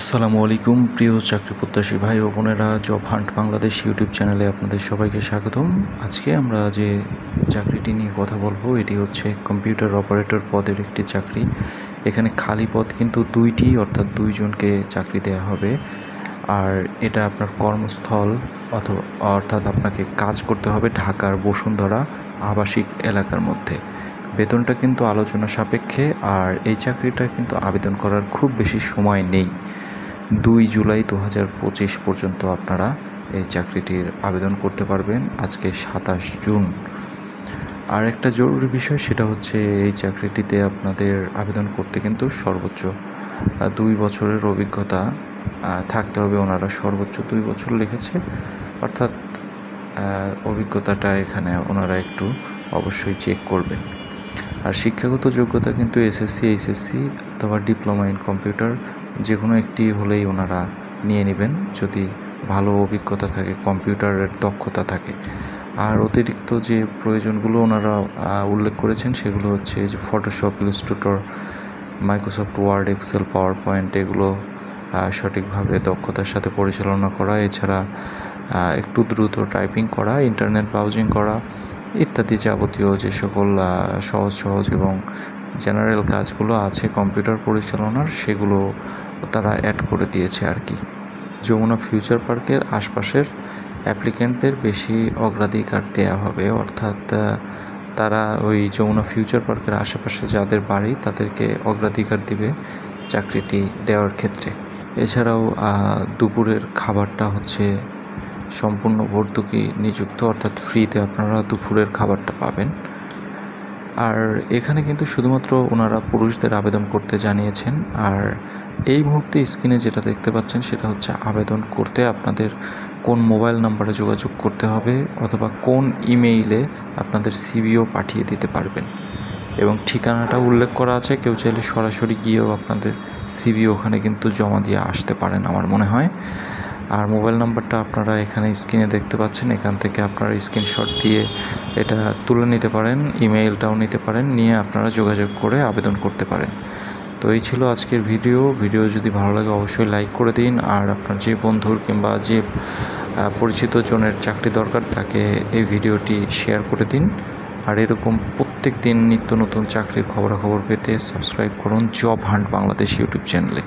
আসসালামু আলাইকুম, প্রিয় চাকরি প্রত্যাশী ভাই ও বোনেরা, জব হান্ট বাংলাদেশ ইউটিউব চ্যানেলে আপনাদের সবাইকে স্বাগতম। আজকে আমরা যে চাকরিটি নিয়ে কথা বলব, এটি হচ্ছে কম্পিউটার অপারেটর পদের একটি চাকরি। এখানে খালি পদ কিন্তু দুইটি, অর্থাৎ দুইজনকে চাকরি দেওয়া হবে। আর এটা আপনার কর্মস্থল অথবা, অর্থাৎ আপনাকে কাজ করতে হবে ঢাকার বসুন্ধরা আবাসিক এলাকার মধ্যে। বেতনটা কিন্তু আলোচনা সাপেক্ষে, আর এই চাকরিটা কিন্তু আবেদন করার খুব বেশি সময় নেই। দুই জুলাই দু হাজার পঁচিশ পর্যন্ত আপনারা এই চাকরিটির আবেদন করতে পারবেন আজকে সাতাশ জুন। আর একটা জরুরি বিষয় সেটা হচ্ছে এই চাকরিটিতে আপনাদের আবেদন করতে কিন্তু সর্বোচ্চ দুই বছরের অভিজ্ঞতা থাকতে হবে ওনারা সর্বোচ্চ দুই বছর লিখেছে। অর্থাৎ অভিজ্ঞতাটা এখানে ওনারা একটু অবশ্যই চেক করবেন। আর শিক্ষাগত যোগ্যতা কিন্তু এসএসসি এইচএসসি অথবা ডিপ্লোমা ইন কম্পিউটার যে কোনো একটি হলেই ওনারা নিয়ে নেবেন যদি ভালো অভিজ্ঞতা থাকে, কম্পিউটারের দক্ষতা থাকে। আর অতিরিক্ত যে প্রয়োজনগুলো ওনারা উল্লেখ করেছেন, সেগুলো হচ্ছে যে Photoshop Illustrator Microsoft Word Excel PowerPoint এগুলো সঠিকভাবে দক্ষতার সাথে পরিচালনা করা। এছাড়া একটু দ্রুত টাইপিং করা ইন্টারনেট ব্রাউজিং করা ইত্যাদি যাবতীয় যে সকল সহজ সহজ এবং জেনারেল কাজগুলো আছে কম্পিউটার পরিচালনার, সেগুলো তারা অ্যাড করে দিয়েছে আর কি। যমুনা ফিউচার পার্কের আশপাশের অ্যাপ্লিক্যান্টদের বেশি অগ্রাধিকার দেওয়া হবে। অর্থাৎ তারা ওই যমুনা ফিউচার পার্কের আশেপাশে যাদের বাড়ি, তাদেরকে অগ্রাধিকার দিবে চাকরিটি দেওয়ার ক্ষেত্রে। এছাড়াও দুপুরের খাবারটা হচ্ছে সম্পূর্ণ ভর্তুকি নিযুক্ত, অর্থাৎ ফ্রিতে আপনারা দুপুরের খাবারটা পাবেন। আর এখানে কিন্তু শুধুমাত্র ওনারা পুরুষদের আবেদন করতে জানিয়েছেন। আর এই মুহূর্তে স্ক্রিনে যেটা দেখতে পাচ্ছেন, সেটা হচ্ছে আবেদন করতে আপনাদের কোন মোবাইল নাম্বারে যোগাযোগ করতে হবে অথবা কোন ইমেইলে আপনাদের সিবিও পাঠিয়ে দিতে পারবেন। এবং ঠিকানাটা উল্লেখ করা আছে, কেউ চাইলে সরাসরি গিয়েও আপনাদের সিভি ওখানে কিন্তু জমা দিয়ে আসতে পারেন, আমার মনে হয়। আর মোবাইল নাম্বারটা আপনারা এখানে স্ক্রিনে দেখতে পাচ্ছেন। এখান থেকে আপনারা স্ক্রিনশট দিয়ে এটা তুলে নিতে পারেন, ইমেইলটাও নিতে পারেন, নিয়ে আপনারা যোগাযোগ করে আবেদন করতে পারেন। তো এই ছিল আজকের ভিডিও। ভিডিও যদি ভালো লাগে অবশ্যই লাইক করে দিন। আর আপনার যে বন্ধুর কিংবা যে পরিচিত জনের চাকরি দরকার তাকে এই ভিডিওটি শেয়ার করে দিন। আর এরকম প্রত্যেক দিন নিত্য নতুন চাকরির খবরাখবর পেতে সাবস্ক্রাইব করুন জব হান্ট বাংলাদেশ ইউটিউব চ্যানেলে।